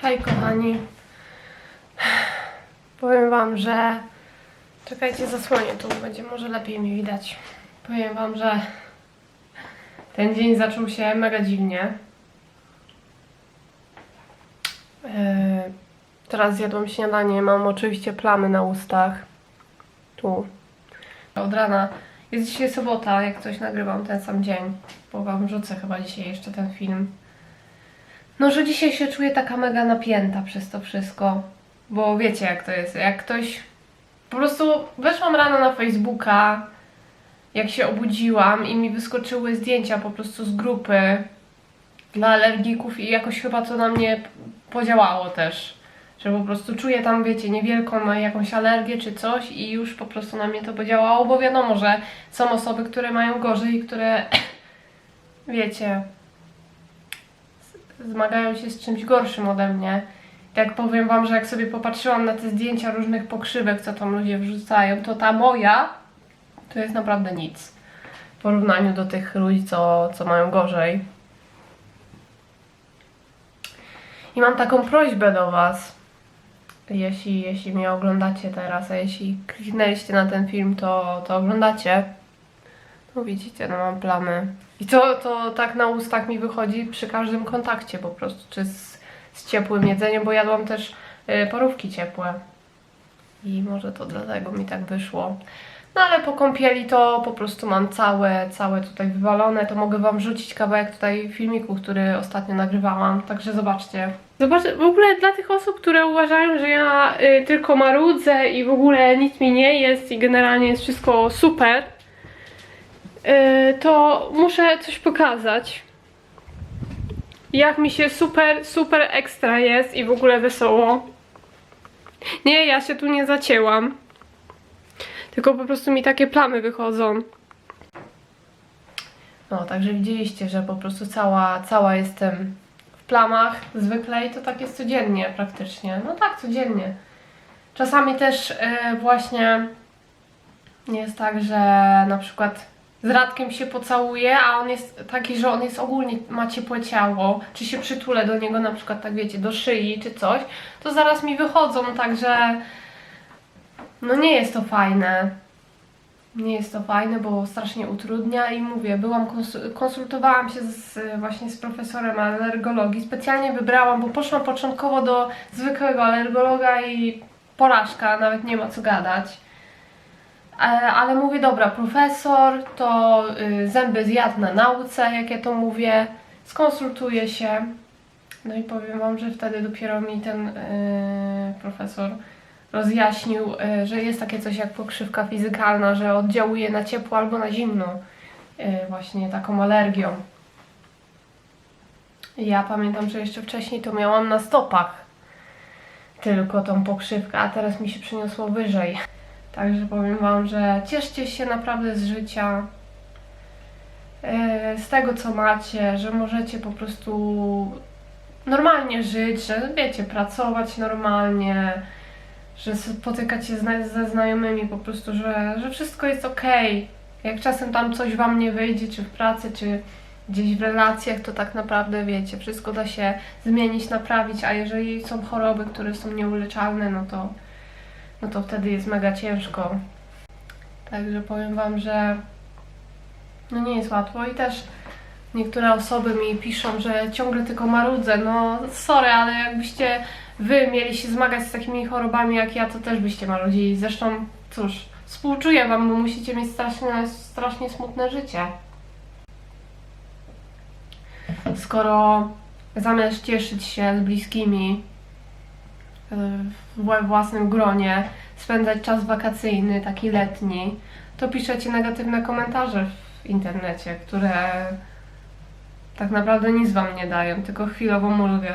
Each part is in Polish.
Hej kochani. Powiem wam, że czekajcie zasłonię tu, będzie może lepiej mi widać. Powiem wam, że ten dzień zaczął się mega dziwnie. Yy, Teraz zjadłam śniadanie, mam oczywiście plamy na ustach. Tu. Od rana. Jest dzisiaj sobota, jak coś nagrywam ten sam dzień, bo wam rzucę chyba dzisiaj jeszcze ten film. No, że dzisiaj się czuję taka mega napięta przez to wszystko. Bo wiecie jak to jest, jak ktoś... Po prostu weszłam rano na Facebooka, jak się obudziłam i mi wyskoczyły zdjęcia po prostu z grupy dla alergików i jakoś chyba to na mnie podziałało też. Że po prostu czuję tam, wiecie, niewielką ma jakąś alergię czy coś i już po prostu na mnie to podziałało, bo wiadomo, że są osoby, które mają gorzej i które, wiecie, zmagają się z czymś gorszym ode mnie. Tak powiem wam, że jak sobie popatrzyłam na te zdjęcia różnych pokrzywek, co tam ludzie wrzucają, to ta moja to jest naprawdę nic. W porównaniu do tych ludzi, co, co mają gorzej. I mam taką prośbę do was. Jeśli, jeśli mnie oglądacie teraz, a jeśli kliknęliście na ten film, to, to oglądacie. Widzicie, no mam plamy. I to, to tak na ustach mi wychodzi przy każdym kontakcie po prostu, czy z, z ciepłym jedzeniem, bo jadłam też y, parówki ciepłe. I może to dlatego mi tak wyszło. No ale po kąpieli to po prostu mam całe, całe tutaj wywalone. To mogę wam rzucić kawałek tutaj filmiku, który ostatnio nagrywałam. Także zobaczcie. Zobaczcie, w ogóle dla tych osób, które uważają, że ja y, tylko marudzę i w ogóle nic mi nie jest i generalnie jest wszystko super, to muszę coś pokazać. Jak mi się super, super ekstra jest i w ogóle wesoło. Nie, ja się tu nie zacięłam. Tylko po prostu mi takie plamy wychodzą. No, także widzieliście, że po prostu cała, cała jestem w plamach zwykle i to tak jest codziennie praktycznie. No tak, codziennie. Czasami też e, właśnie jest tak, że na przykład z Radkiem się pocałuję, a on jest taki, że on jest ogólnie, ma ciepłe ciało, czy się przytulę do niego na przykład tak wiecie, do szyi czy coś, to zaraz mi wychodzą, także no nie jest to fajne. Nie jest to fajne, bo strasznie utrudnia i mówię, byłam konsu- konsultowałam się z, właśnie z profesorem alergologii. Specjalnie wybrałam, bo poszłam początkowo do zwykłego alergologa i porażka, nawet nie ma co gadać. E, Ale mówię, dobra, profesor, to y, zęby zjadł na nauce, jak ja to mówię, skonsultuję się. No i powiem Wam, że wtedy dopiero mi ten y, profesor rozjaśnił, y, że jest takie coś jak pokrzywka fizykalna, że oddziałuje na ciepło albo na zimno, właśnie taką alergią. Ja pamiętam, że jeszcze wcześniej to miałam na stopach tylko tą pokrzywkę, a teraz mi się przyniosło wyżej. Także powiem Wam, że cieszcie się naprawdę z życia, y, z tego co macie, że możecie po prostu normalnie żyć, że wiecie, pracować normalnie, że spotykać się ze znajomymi po prostu, że, że wszystko jest okej. Jak czasem tam coś wam nie wyjdzie, czy w pracy, czy gdzieś w relacjach, to tak naprawdę wiecie, wszystko da się zmienić, naprawić, a jeżeli są choroby, które są nieuleczalne, no to, no to wtedy jest mega ciężko. Także powiem wam, że no nie jest łatwo i też niektóre osoby mi piszą, że ciągle tylko marudzę. No sorry, ale jakbyście wy mieli się zmagać z takimi chorobami jak ja, to też byście marudzili. Zresztą, cóż, współczuję wam, bo musicie mieć strasznie, strasznie smutne życie. Skoro zamiast cieszyć się z bliskimi we własnym gronie, spędzać czas wakacyjny, taki letni, to piszecie negatywne komentarze w internecie, które tak naprawdę nic wam nie dają, tylko chwilową ulgę.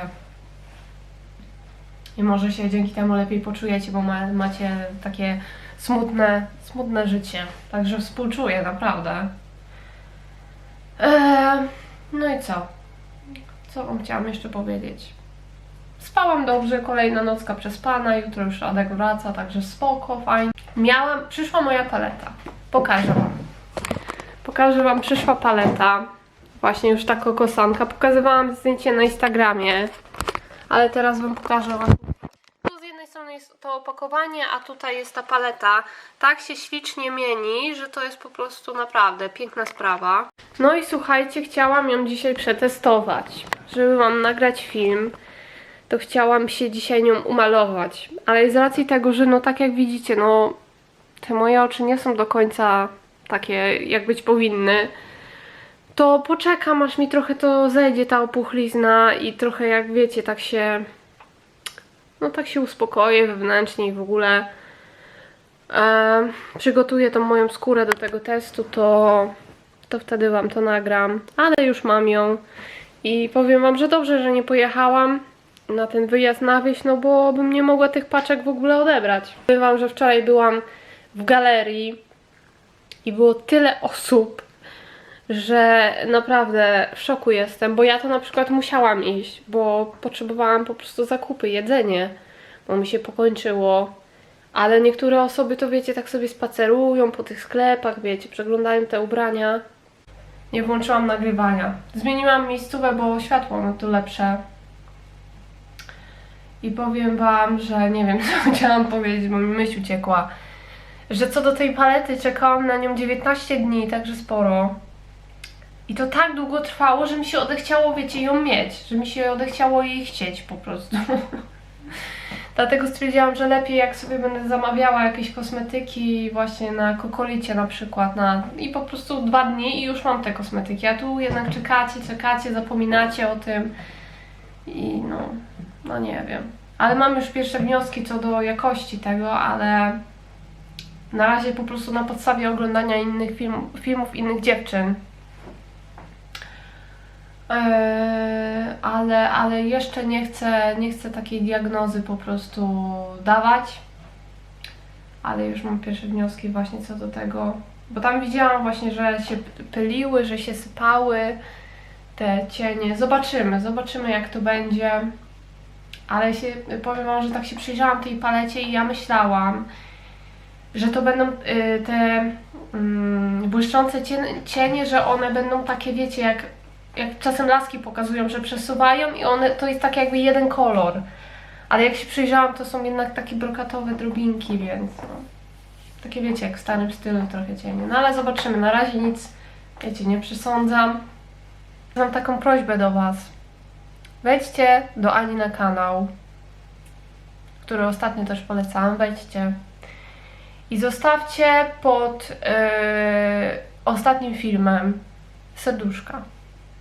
I może się dzięki temu lepiej poczujecie, bo ma, macie takie smutne, smutne życie. Także współczuję, naprawdę. Eee, no i co? Co wam chciałam jeszcze powiedzieć? Spałam dobrze, kolejna nocka przespana, jutro już Adek wraca, także spoko, fajnie. Miałam, przyszła moja paleta. Pokażę wam. Pokażę wam, przyszła paleta. Właśnie już ta kokosanka. Pokazywałam zdjęcie na Instagramie ale teraz Wam pokażę jednej strony jest to opakowanie, a tutaj jest ta paleta. Tak się ślicznie mieni, że to jest po prostu naprawdę piękna sprawa. No i słuchajcie, chciałam ją dzisiaj przetestować, żeby Wam nagrać film. To chciałam się dzisiaj nią umalować, ale z racji tego, że no tak jak widzicie, no te moje oczy nie są do końca takie, jak być powinny, to poczekam, aż mi trochę to zejdzie, ta opuchlizna i trochę, jak wiecie, tak się, no tak się uspokoję wewnętrznie i w ogóle e, przygotuję tą moją skórę do tego testu, to, to wtedy Wam to nagram, ale już mam ją i powiem Wam, że dobrze, że nie pojechałam na ten wyjazd na wieś, no bo bym nie mogła tych paczek w ogóle odebrać. Powiem Wam, że wczoraj byłam w galerii i było tyle osób, że naprawdę w szoku jestem, bo ja to na przykład musiałam iść, bo potrzebowałam po prostu zakupy, jedzenie, bo mi się pokończyło. Ale niektóre osoby to wiecie, tak sobie spacerują po tych sklepach, wiecie, przeglądają te ubrania. Nie włączyłam nagrywania. Zmieniłam miejscówę, bo światło no tu lepsze. I powiem wam, że nie wiem, co chciałam powiedzieć, bo mi myśl uciekła. Że co do tej palety, czekałam na nią 19 dni, także sporo. I to tak długo trwało, że mi się odechciało, wiecie, ją mieć. Że mi się odechciało jej chcieć po prostu. Dlatego stwierdziłam, że lepiej jak sobie będę zamawiała jakieś kosmetyki właśnie na kokolicie na przykład na i po prostu dwa dni i już mam te kosmetyki. A tu jednak czekacie, czekacie, zapominacie o tym i no, no nie wiem. Ale mam już pierwsze wnioski co do jakości tego, ale na razie po prostu na podstawie oglądania innych film, filmów innych dziewczyn Eee, ale, ale jeszcze nie chcę, nie chcę takiej diagnozy po prostu dawać. Ale już mam pierwsze wnioski właśnie co do tego. Bo tam widziałam właśnie, że się pyliły, że się sypały te cienie. Zobaczymy, zobaczymy jak to będzie. Ale się, powiem Wam, że tak się przyjrzałam tej palecie i ja myślałam, że to będą y, te mm, błyszczące cienie, cienie, że one będą takie, wiecie, jak jak czasem laski pokazują, że przesuwają i one to jest tak jakby jeden kolor. Ale jak się przyjrzałam, to są jednak takie brokatowe drobinki, więc no. Takie wiecie, jak w starym stylu trochę cienie. No ale zobaczymy. Na razie nic, wiecie, nie przesądzam. Mam taką prośbę do Was. Wejdźcie do Ani na kanał, który ostatnio też polecałam. Wejdźcie i zostawcie pod yy, ostatnim filmem serduszka.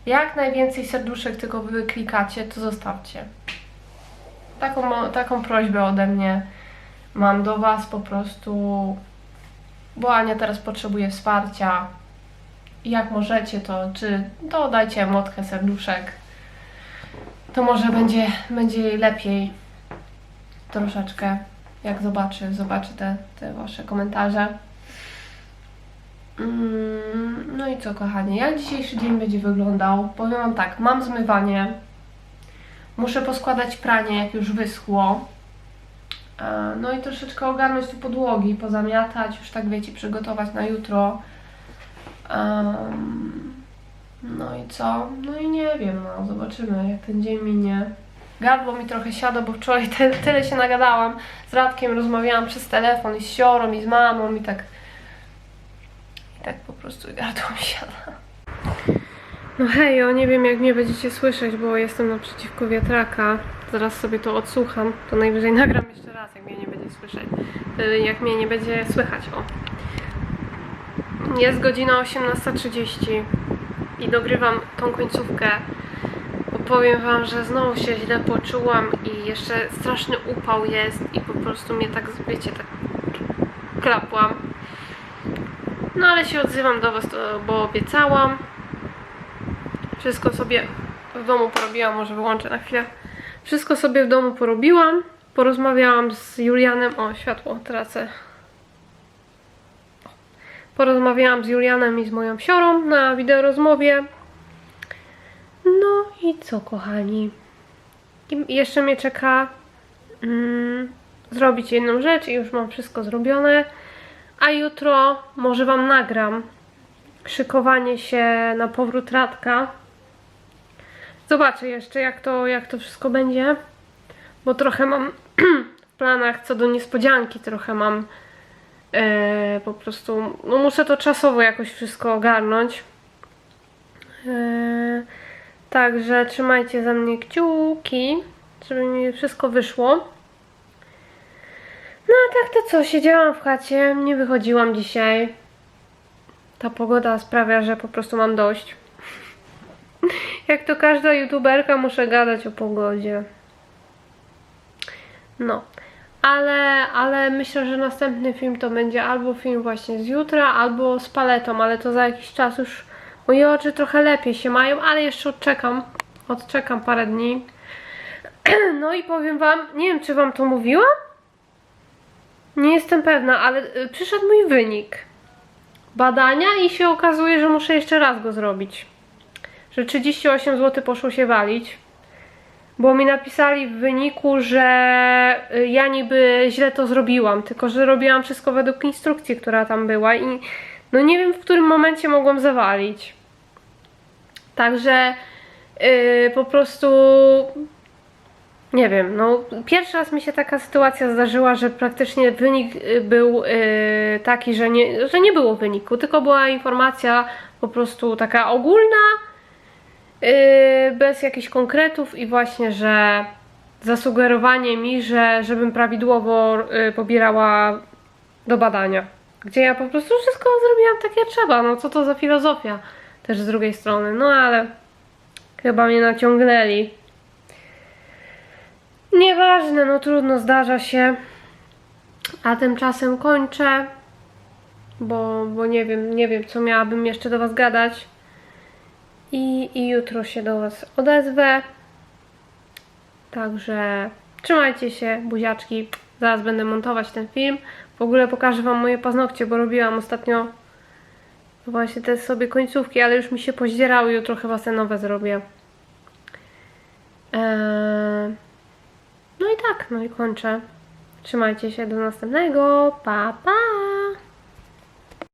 Jak najwięcej serduszek tylko wy klikacie, to zostawcie. Taką, taką prośbę ode mnie mam do Was po prostu, bo Ania teraz potrzebuje wsparcia. Jak możecie, to czy dodajcie młotkę serduszek, to może będzie, będzie lepiej troszeczkę, jak zobaczy, zobaczy te, te Wasze komentarze. Mm, No i co, kochani, jak dzisiejszy dzień będzie wyglądał? Powiem Wam tak, mam zmywanie. Muszę poskładać pranie, jak już wyschło. E, No i troszeczkę ogarnąć tu podłogi, pozamiatać, już tak wiecie, przygotować na jutro. Em, No i co? No i nie wiem, no zobaczymy, jak ten dzień minie. Gardło mi trochę siada, bo wczoraj te, tyle się nagadałam. Z Radkiem rozmawiałam przez telefon i z siorą, i z mamą, i tak tak po prostu gardło mi siada. No hejo, nie wiem jak mnie będziecie słyszeć, bo jestem naprzeciwko wiatraka. Zaraz sobie to odsłucham. To najwyżej nagram jeszcze raz, jak mnie nie będzie słyszeć. Y, Jak mnie nie będzie słychać, o. Jest godzina 18.30 i dogrywam tą końcówkę. Powiem wam, że znowu się źle poczułam i jeszcze straszny upał jest i po prostu mnie tak, wiecie, tak klapłam. No ale się odzywam do Was, bo obiecałam. Wszystko sobie w domu porobiłam, może wyłączę na chwilę. Wszystko sobie w domu porobiłam. Porozmawiałam z Julianem. O, światło tracę. Porozmawiałam z Julianem i z moją siorą na wideorozmowie. No i co, kochani? I jeszcze mnie czeka mm, zrobić jedną rzecz i już mam wszystko zrobione. A jutro może Wam nagram szykowanie się na powrót Radka. Zobaczę jeszcze, jak to, jak to wszystko będzie. bo trochę mam w planach co do niespodzianki, trochę mam e, po prostu, no muszę to czasowo jakoś wszystko ogarnąć. E, także trzymajcie za mnie kciuki, żeby mi wszystko wyszło. No a tak to co, siedziałam w chacie, nie wychodziłam dzisiaj. Ta pogoda sprawia, że po prostu mam dość. Jak to każda youtuberka muszę gadać o pogodzie. No. Ale, ale myślę, że następny film to będzie albo film właśnie z jutra, albo z paletą, ale to za jakiś czas już moje oczy trochę lepiej się mają, ale jeszcze odczekam. Odczekam parę dni. No i powiem wam, nie wiem czy wam to mówiłam? Nie jestem pewna, ale y, przyszedł mój wynik badania i się okazuje, że muszę jeszcze raz go zrobić. Że 38 zł poszło się walić. Bo mi napisali w wyniku, że y, ja niby źle to zrobiłam, tylko że robiłam wszystko według instrukcji, która tam była i no nie wiem w którym momencie mogłam zawalić. Także yy, po prostu nie wiem, no pierwszy raz mi się taka sytuacja zdarzyła, że praktycznie wynik y, był y, taki, że nie, że nie było wyniku, tylko była informacja po prostu taka ogólna, bez jakichś konkretów i właśnie, że zasugerowanie mi, że żebym prawidłowo y, pobierała do badania. Gdzie ja po prostu wszystko zrobiłam tak jak trzeba, no co to za filozofia też z drugiej strony, no ale chyba mnie naciągnęli. Nieważne, no trudno, zdarza się. A tymczasem kończę, bo, bo nie wiem, nie wiem, co miałabym jeszcze do Was gadać. I, I jutro się do Was odezwę. Także trzymajcie się, buziaczki. Zaraz będę montować ten film. W ogóle pokażę Wam moje paznokcie, bo robiłam ostatnio właśnie te sobie końcówki, ale już mi się pozdzierały. Jutro chyba te nowe zrobię. Eee... No i tak, no i kończę. Trzymajcie się do następnego. Pa, pa!